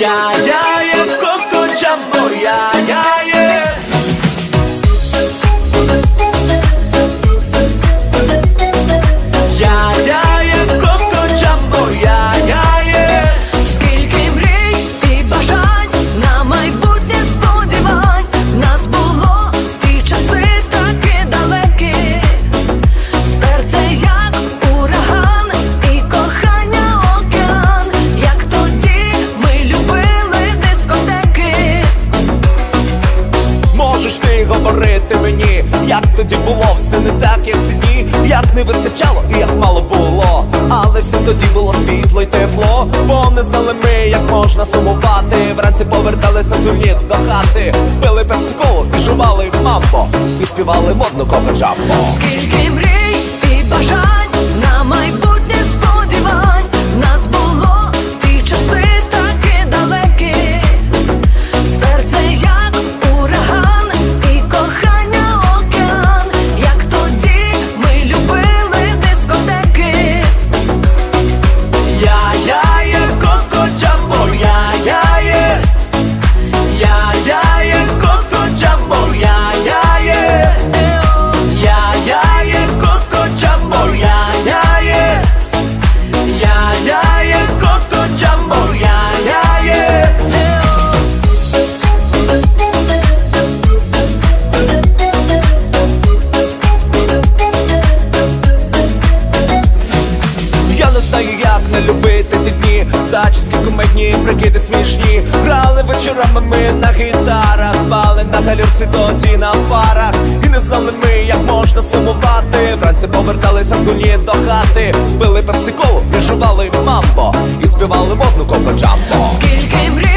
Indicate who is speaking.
Speaker 1: yeah, yeah. Як тоді
Speaker 2: було, все не так, як ці дні, як не вистачало і як мало було. Але все тоді було світло й тепло, бо не знали ми, як можна сумувати. Вранці поверталися сумні до хати, пили пепсиколу і жували мамбо, і співали модну кока-джамбо.
Speaker 1: Скільки мрій і бажань на майбутнє
Speaker 2: прикиди смішні. Грали вечорами ми на гітарах Спали на галюці тоді на парах. І не знали ми, як можна сумувати. Вранці поверталися з гуні до хати. Пили пепсиколу віжували жували мамбо. І співали водну коко Скільки
Speaker 1: Скільки